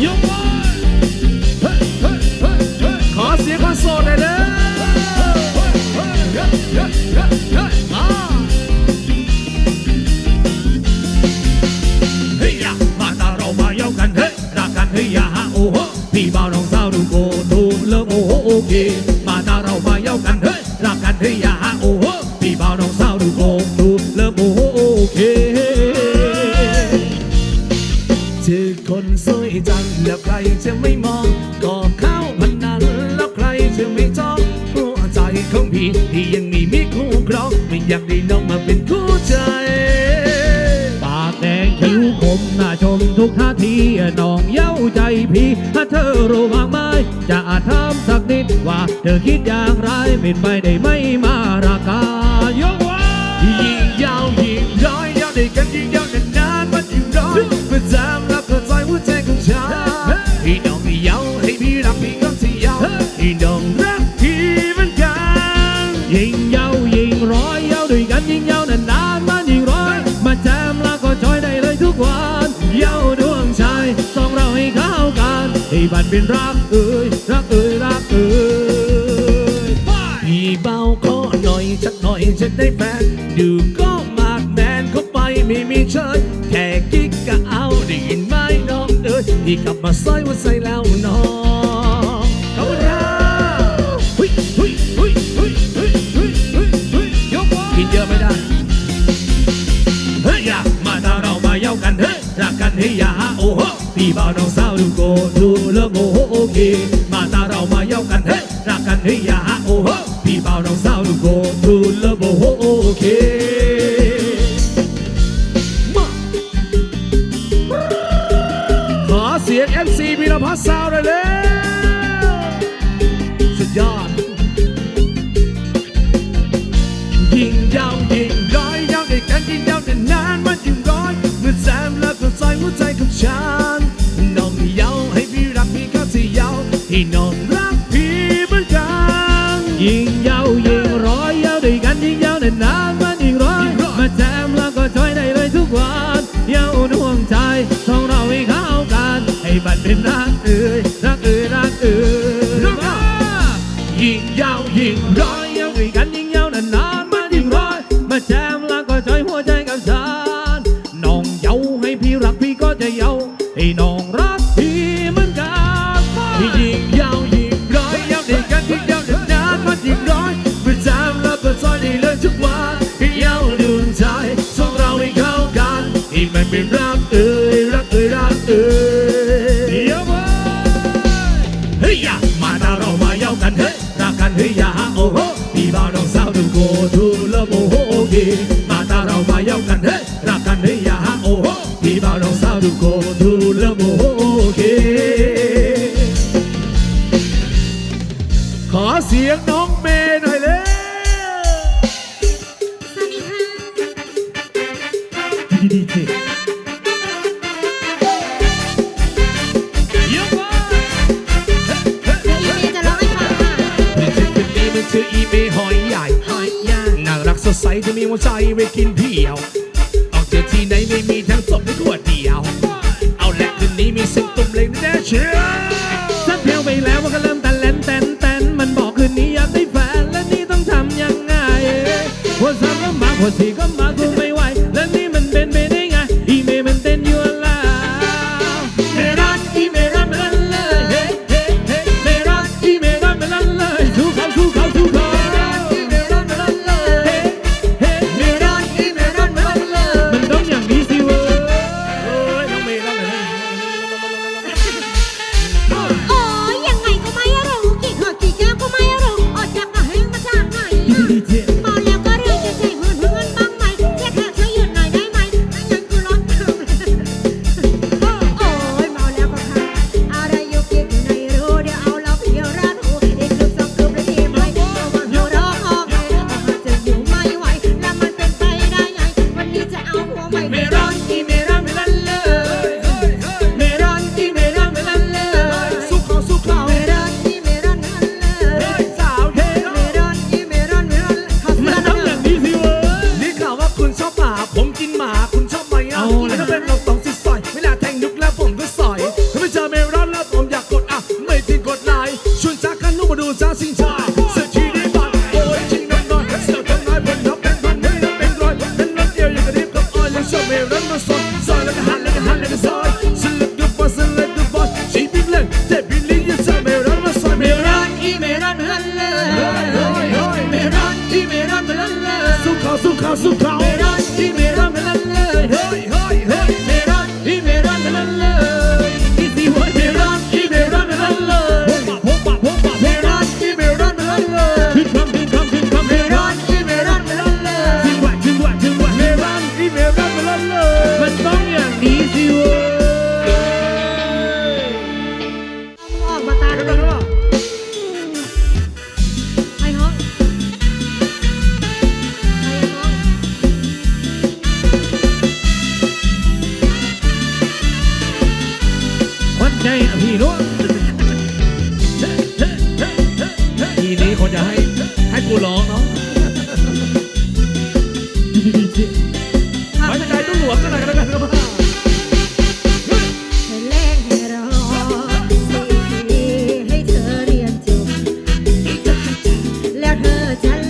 You. มน่าชมทุกท่าทีน้องเย้าใจพี่ถ้าเธอรู้มากมายจะอาจถามสักนิดว่า เธอคิดอย่างไรเป็นไปได้ไหมมา บ้านเป็นรักเอ่ยรักเอ่ยรักเอ่ยพี่เบาขอหน่อยสักหน่อยจะได้แฟนดูก็มากแมนเขาไปไม่มีเชิญแค่กิ๊กก็เอาได้ยินไหมน้องเอ่ยพี่กลับมาซอยว่าใส่แล้วน้องกินเยอะไม่ได้เฮ้ยอยากมาถ้าเรามาเย้ากันเฮ้ยรักกันเฮ้ยา ဒီဘောင်တော်စားလူကိုလူလုံးကိုဟိုโอเคမာတာတော်မရောက်ကန်ဟဲ့ရာကန်ဟေးယာအိုဟိုဒီဘောင်တော်စားလူကိုလူလုံးကိုဟိုโอเค and I จะมีหัวใจไปกินเที่ยว ออกจากที่ไหนไม่มีทั้งศพและขวดเดียว เอาแหละคืนนี้มีสิ่งตุ่มเล็กแน่เชียว แ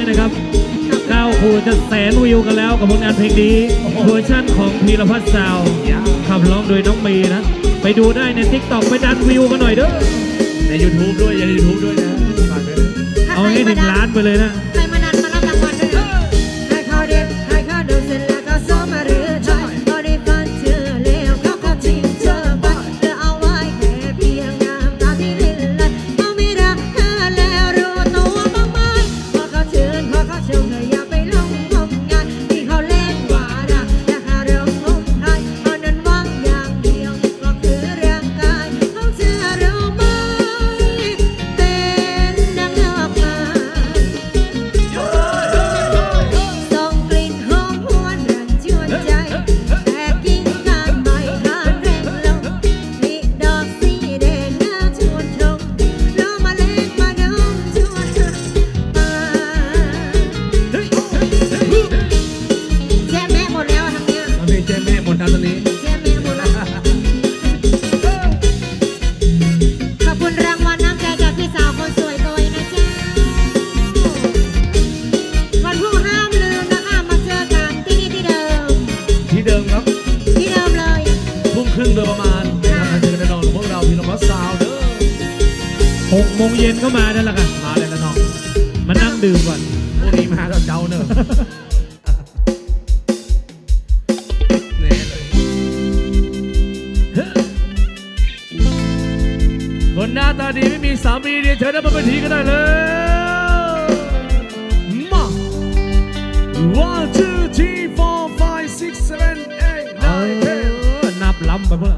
ยนะครับเก้าคูจะแสนวิวกันแล้วกับผลงานเพลงนี้เวอร์ชั่นของพีรพัฒน์สาวขับร้องโดยน้องมีนะ ไปดูได้ในทิกตอกไปดันวิวกันหน่อยเด้อใน YouTube ด้วยใน YouTube ด้วยนะฝากด้วยนะเอาให้หนึ่งล้านไปเลยนะ รึ่งโดยประมาณเป็นทางการเจอกันแน่นอนของพวกเราพี่น้องสาวเด้อหกโมงเย็นเขามาได้แล้วกันมาเลยนะน้องมานั่งดื่มก่อนพวกนี้มาตอนเจ้าเนอะคนหน้าตาดีไม่มีสามีเรียนเชิญมาเป็นทีก็ได้เลยมา one two three four มาเมื่อ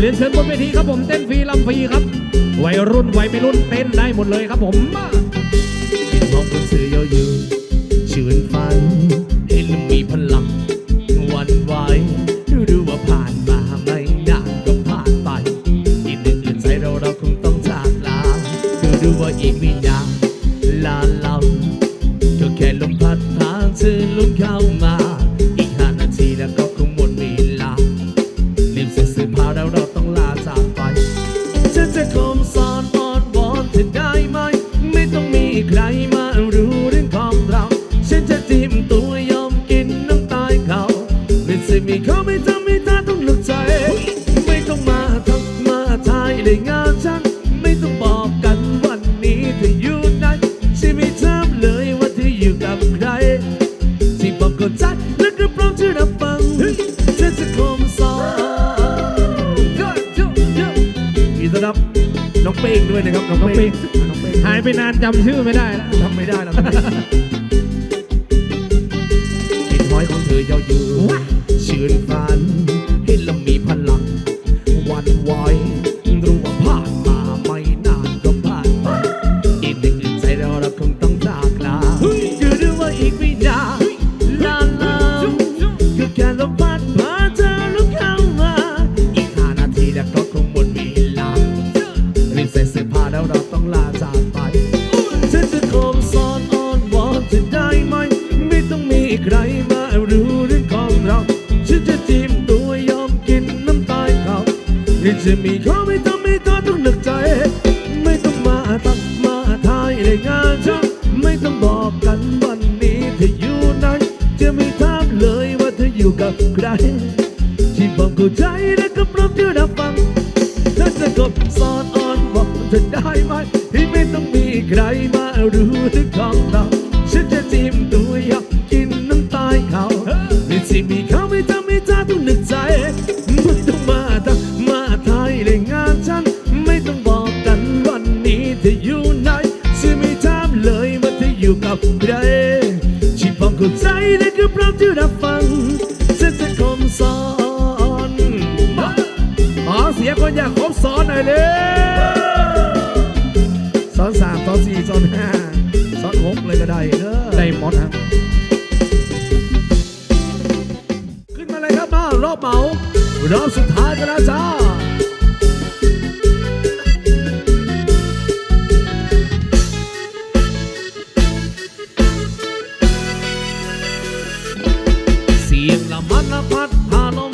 เรียนเชิญบนเวทีครับผมเต้นฟรีลำฟรีครับ วัยรุ่นวัยไม่รุ่นเต้นได้หมดเลยครับผมมองบนเสือยอะๆชื่นฝันเห็นมีพิหายไปนานจำชื่อไม่ได้แล้วจำไม่ได้แล้ว ที่บอมเข้าใจ อยากพบซ้อนหน่อยเลยซ้อนสามซ้อนสี่ซ้อนห้าซ้อนหกเลยก็ได้เนอะได้หมดฮะขึ้นมาเลยครับมารอบเหมารอบสุดท้ายกันแล้วจ้าเสียงละมันละพัดพาลม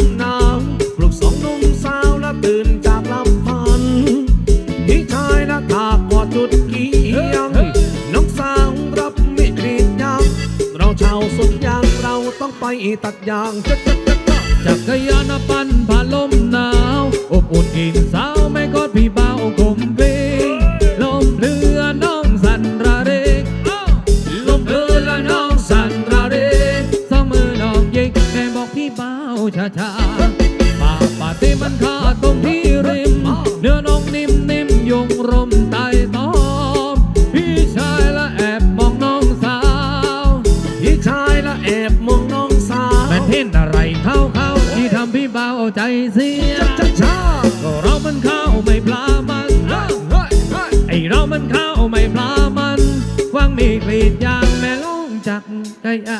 ตัดยางจักรยานปั่นผ่านลมหนาว อบอุ่นกินสาวไม่กอดพี่เบาคมเใจเสียก็เรามันเข้าไม่ปลามันเฮ้ยเฮ้ยเฮ้ยไอเรามันเข้าไม่ปลามันวางมีกรีดยางแม่ลงจักไก่อา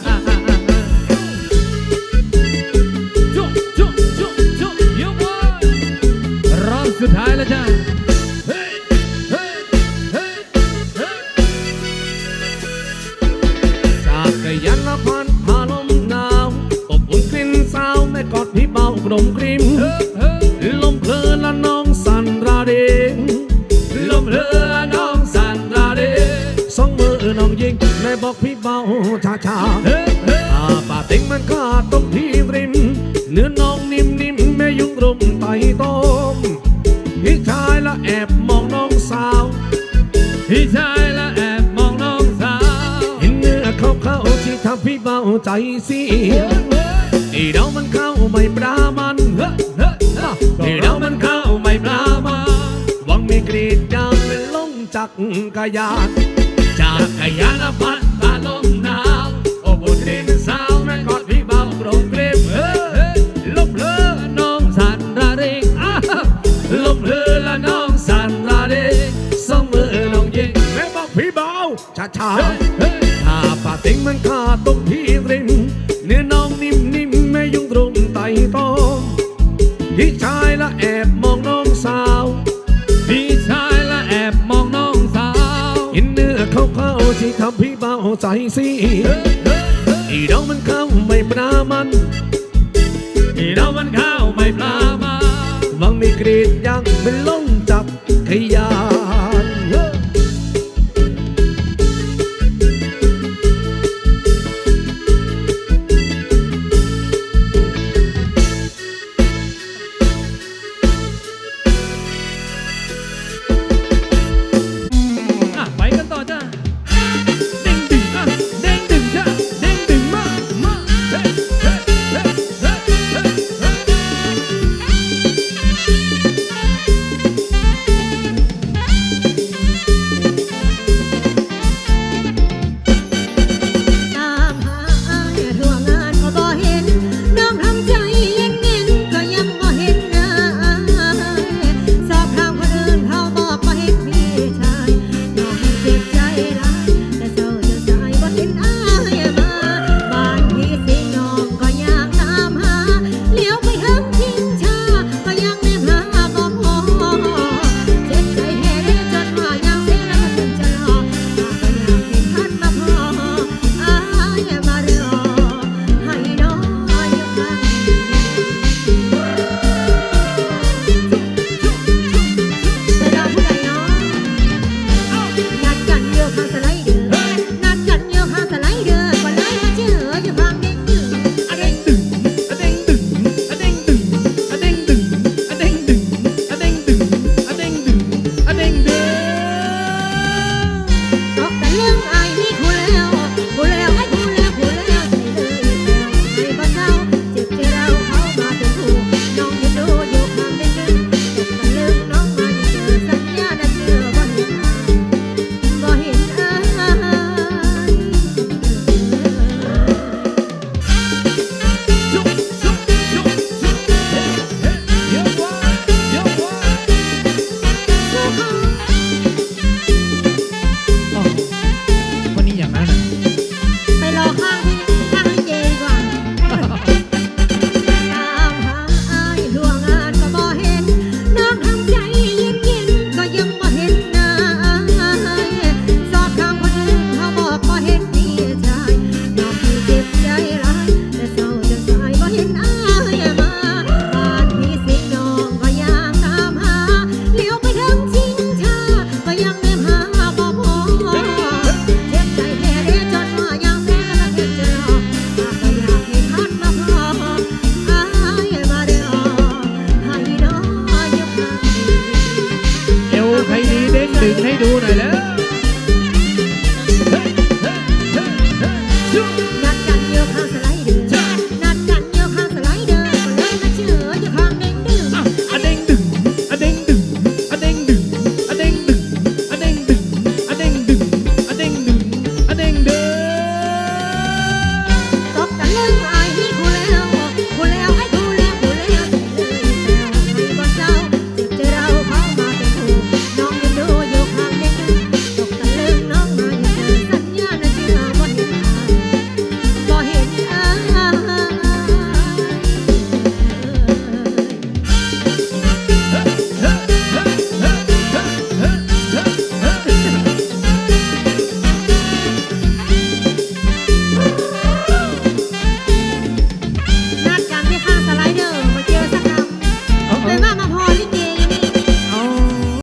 จุ๊จุ๊จุ๊จุ๊ยกมือรอบสุดท้ายแล้วจ้า บอกพี่เบาช้าช้าๆเฮ้ยเฮ้ยอาป่าเต็งมันขาดตรงที่ริม เนื้อน้องนิ่มนิ่มๆแม่ยุงรุมไตต้มพี่ชายละแอบมองน้องสาวพี่ชายละแอบมองน้องสาวเห็นเนื้อเขาเข้าๆที่ทำพี่เบาใจเสียไอ้เรามันเข้าไม่ปรามันเฮ้ยเฮ้ยเฮ้ยไอ้เรามันเข้าไม่ปรามันหวังมีกรีดยางเป็นลงจักกรยาน จากกรยานพัด ช้าช้าเฮ้ยๆถ้าป่าเต็งมันขาดตรงที่ริม เนื้อน้องนิ่มนิ่มๆแม่ยุ่งตรงไตตอมพี่ชายละแอบมองน้องสาว พี่ชายละแอบมองน้องสาวเห็นเนื้อเขาเข้าๆที่ทำพี่เบาใจสียไอ้เรามันเข้าไม่ปรามันที่เรามันเข้าไม่ปลามาวังมีกรีดยังเป็นลง